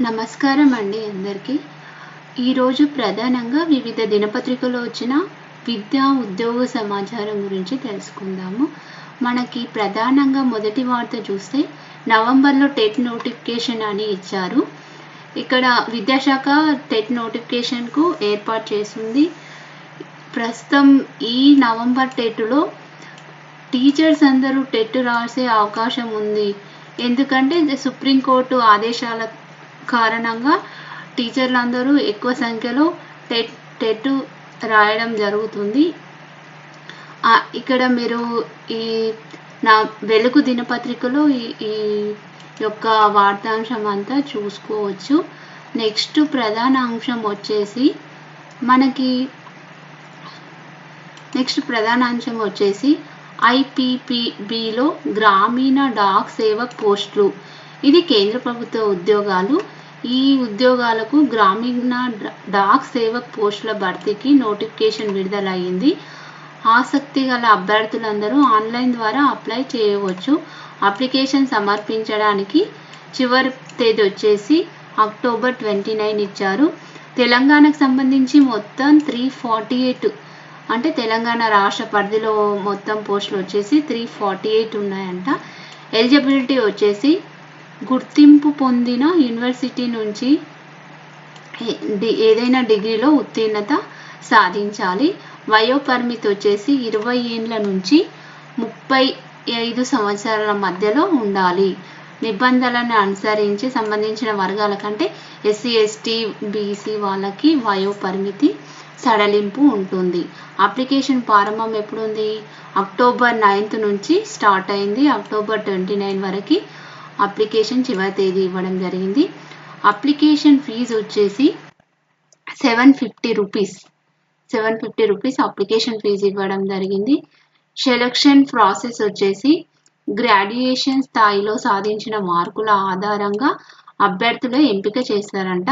నమస్కారం అండి అందరికీ. ఈరోజు ప్రధానంగా వివిధ దినపత్రికలో వచ్చిన విద్యా ఉద్యోగ సమాచారం గురించి తెలుసుకుందాము. మనకి ప్రధానంగా మొదటి వార్త చూస్తే నవంబర్లో టెట్ నోటిఫికేషన్ అని ఇచ్చారు. ఇక్కడ విద్యాశాఖ టెట్ నోటిఫికేషన్కు ఏర్పాటు చేసింది. ప్రస్తుతం ఈ నవంబర్ టెట్లో టీచర్స్ అందరూ టెట్ రాసే అవకాశం ఉంది. ఎందుకంటే సుప్రీంకోర్టు ఆదేశాల కారణంగా టీచర్లు అందరూ ఎక్కువ సంఖ్యలో టెట్ టెట్ రాయడం జరుగుతుంది. ఇక్కడ మీరు ఈ నా వెలుగు దినపత్రికలో ఈ ఈ యొక్క వార్తాంశం అంతా చూసుకోవచ్చు. నెక్స్ట్ ప్రధాన అంశం వచ్చేసి మనకి నెక్స్ట్ ప్రధాన అంశం వచ్చేసి ఐపీపీబీలో గ్రామీణ డాక్ సేవక్ పోస్టులు. ఇది కేంద్ర ప్రభుత్వ ఉద్యోగాలు. ఈ ఉద్యోగాలకు గ్రామీణ డాక్ సేవక్ పోస్టుల భర్తీకి నోటిఫికేషన్ విడుదలయ్యింది. ఆసక్తి గల అభ్యర్థులందరూ ఆన్లైన్ ద్వారా అప్లై చేయవచ్చు. అప్లికేషన్ సమర్పించడానికి చివరి తేదీ వచ్చేసి అక్టోబర్ ట్వంటీ నైన్ ఇచ్చారు. తెలంగాణకు సంబంధించి మొత్తం త్రీ ఫార్టీ ఎయిట్ అంటే తెలంగాణ రాష్ట్ర పరిధిలో మొత్తం పోస్టులు వచ్చేసి త్రీ ఫార్టీ ఎయిట్ ఉన్నాయంట. ఎలిజిబిలిటీ వచ్చేసి గుర్తింపు పొందిన యూనివర్సిటీ నుంచి ఏదైనా డిగ్రీలో ఉత్తీర్ణత సాధించాలి. వయో పరిమితి వచ్చేసి ఇరవై ఏండ్ల నుంచి ముప్పై ఐదు సంవత్సరాల మధ్యలో ఉండాలి. నిబంధనలను అనుసరించి సంబంధించిన వర్గాల కంటే ఎస్సీ ఎస్టీ బీసీ వాళ్ళకి వయో పరిమితి సడలింపు ఉంటుంది. అప్లికేషన్ ప్రారంభం ఎప్పుడు ఉంది? అక్టోబర్ నైన్త్ నుంచి స్టార్ట్ అయింది. అక్టోబర్ ట్వంటీ నైన్ వరకు అప్లికేషన్ చివరి తేదీ ఇవ్వడం జరిగింది. అప్లికేషన్ ఫీజు వచ్చేసి seven fifty rupees. Seven fifty rupees application fee ఇవ్వడం జరిగింది. సెలక్షన్ ప్రాసెస్ వచ్చేసి గ్రాడ్యుయేషన్ స్థాయిలో సాధించిన మార్కుల ఆధారంగా అభ్యర్థుల ఎంపిక చేస్తారంట.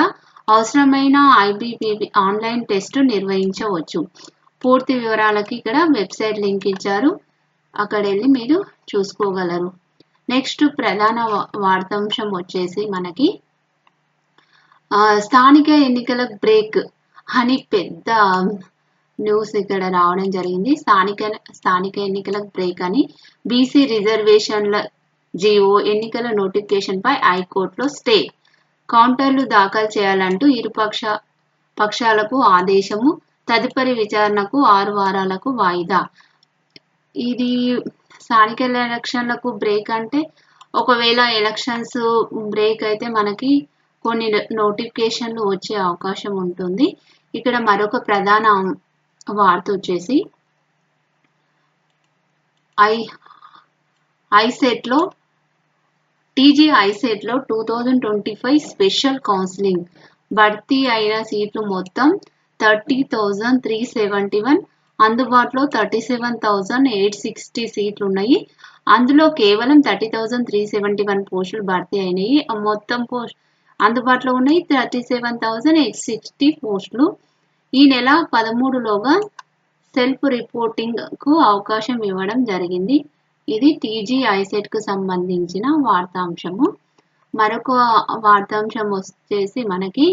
అవసరమైన ఐబీపీబీ ఆన్లైన్ టెస్ట్ నిర్వహించవచ్చు. పూర్తి వివరాలకి ఇక్కడ వెబ్సైట్ లింక్ ఇచ్చారు. అక్కడ వెళ్ళి మీరు చూసుకోగలరు. నెక్స్ట్ ప్రధాన వార్తాంశం వచ్చేసి మనకి స్థానిక ఎన్నికల బ్రేక్ అని పెద్ద న్యూస్ ఇక్కడ రావడం జరిగింది. స్థానిక స్థానిక ఎన్నికల బ్రేక్ అని బీసీ రిజర్వేషన్ల జీవో ఎన్నికల నోటిఫికేషన్ పై హైకోర్టులో స్టే కౌంటర్లు దాఖలు చేయాలంటూ ఇరుపక్ష పక్షాలకు ఆదేశము తదుపరి విచారణకు ఆరు వారాలకు వాయిదా. ఇది స్థానిక ఎలక్షన్లకు బ్రేక్ అంటే ఒకవేళ ఎలక్షన్స్ బ్రేక్ అయితే మనకి కొన్ని నోటిఫికేషన్లు వచ్చే అవకాశం ఉంటుంది. ఇక్కడ మరొక ప్రధాన వార్త వచ్చేసి ఐ ఐసెట్లో TG ఐసెట్లో two thousand twenty five special counselling భర్తీ అయిన సీట్లు మొత్తం thirty thousand three seventy one అందుబాటులో thirty seven thousand eight sixty సీట్లు ఉన్నాయి అందులో కేవలం thirty thousand three seventy one పోస్టులు భర్తీ అయినాయి. ఆ మొత్తం పోస్ట్ అందుబాటులో ఉన్నాయి thirty seven thousand eight sixty పోస్టులు. ఈ నెల పదమూడులోగా సెల్ఫ్ రిపోర్టింగ్కు అవకాశం ఇవ్వడం జరిగింది. ఇది టీజీ ఐసెట్కు సంబంధించిన వార్తాంశము. మరొక వార్తాంశం వచ్చేసి మనకి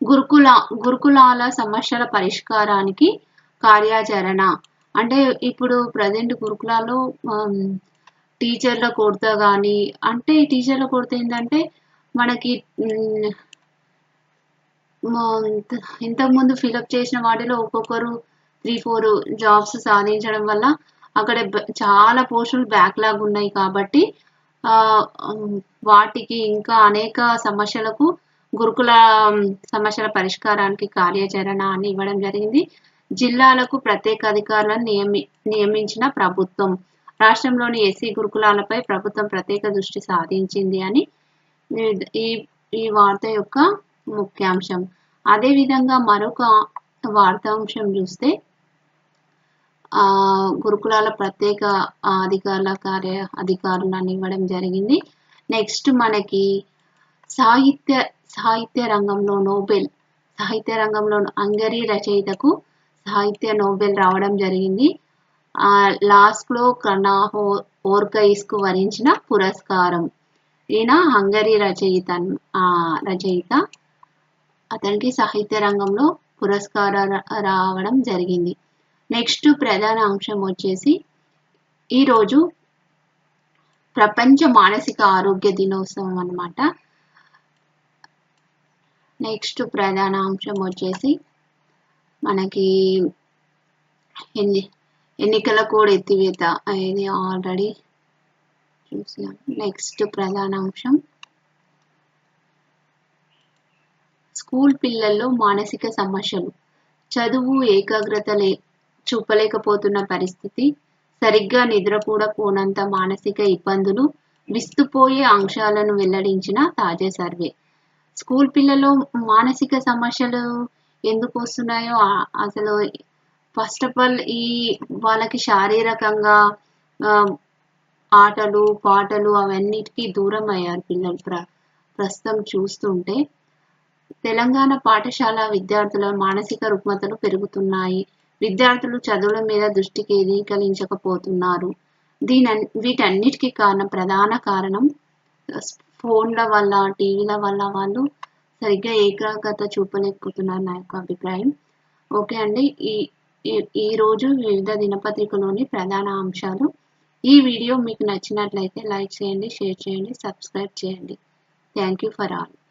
గురుకుల గురుకులాల సమస్యల పరిష్కారానికి కార్యాచరణ. అంటే ఇప్పుడు ప్రజెంట్ గురుకులాల్లో టీచర్ల కొరత కానీ అంటే టీచర్ల కొరత ఏంటంటే మనకి ఇంతకుముందు ఫిలప్ చేసిన వాటిలో ఒక్కొక్కరు త్రీ ఫోర్ జాబ్స్ సాధించడం వల్ల అక్కడ చాలా పోస్టులు బ్యాక్లాగ్ ఉన్నాయి కాబట్టి వాటికి ఇంకా అనేక సమస్యలకు గురుకుల సమస్యల పరిష్కారానికి కార్యాచరణ అని ఇవ్వడం జరిగింది. జిల్లాలకు ప్రత్యేక అధికారులను నియమి నియమించిన ప్రభుత్వం. రాష్ట్రంలోని ఎస్సీ గురుకులాలపై ప్రభుత్వం ప్రత్యేక దృష్టి సాధించింది అని ఈ- ఈ వార్త యొక్క ముఖ్యాంశం. అదేవిధంగా మరొక వార్తాంశం చూస్తే ఆ గురుకులాల ప్రత్యేక అధికారుల కార్య అధికారులను ఇవ్వడం జరిగింది. నెక్స్ట్ మనకి సాహిత్య సాహిత్య రంగంలో నోబెల్ సాహిత్య రంగంలో అంగరీ రచయితకు సాహిత్య నోబెల్ రావడం జరిగింది. ఆ లాస్ట్లో కనాహో ఓర్కైస్కు వరించిన పురస్కారం. ఈయన హంగరీ రచయిత ఆ, రచయిత. అతనికి సాహిత్య రంగంలో పురస్కారం రావడం జరిగింది. నెక్స్ట్ ప్రధాన అంశం వచ్చేసి ఈరోజు ప్రపంచ మానసిక ఆరోగ్య దినోత్సవం అన్నమాట. నెక్స్ట్ ప్రధాన అంశం వచ్చేసి మనకి ఎన్ని ఎన్నికల కోడ్ ఎత్తివేత ఇది ఆల్రెడీ చూసాం నెక్స్ట్ ప్రధాన అంశం. స్కూల్ పిల్లల్లో మానసిక సమస్యలు. చదువు ఏకాగ్రత లే చూపలేకపోతున్న పరిస్థితి. సరిగ్గా నిద్ర కూడా పోనంత మానసిక ఇబ్బందులు. విస్తుపోయే అంశాలను వెల్లడించిన తాజా సర్వే. స్కూల్ పిల్లలు మానసిక సమస్యలు ఎందుకు వస్తున్నాయో అసలు ఫస్ట్ ఆఫ్ ఆల్ ఈ వాళ్ళకి శారీరకంగా ఆటలు పాటలు అవన్నిటికీ దూరం అయ్యారు పిల్లలు ప్ర ప్రస్తుతం చూస్తుంటే. తెలంగాణ పాఠశాల విద్యార్థుల మానసిక రుగ్మతలు పెరుగుతున్నాయి. విద్యార్థులు చదువుల మీద దృష్టి కేంద్రీకరించకపోతున్నారు. దీని వీటన్నిటికీ కారణం ప్రధాన కారణం ఫోన్ల వల్ల టీవీల వల్ల వాళ్ళు సరిగ్గా ఏకాగ్రత చూపలేకపోతున్నారు నా యొక్క అభిప్రాయం. ఓకే అండి. ఈ ఈ- రోజు వివిధ దినపత్రికలోని ప్రధాన అంశాలు. ఈ వీడియో మీకు నచ్చినట్లయితే లైక్ చేయండి షేర్ చేయండి సబ్స్క్రైబ్ చేయండి. Thank you for all.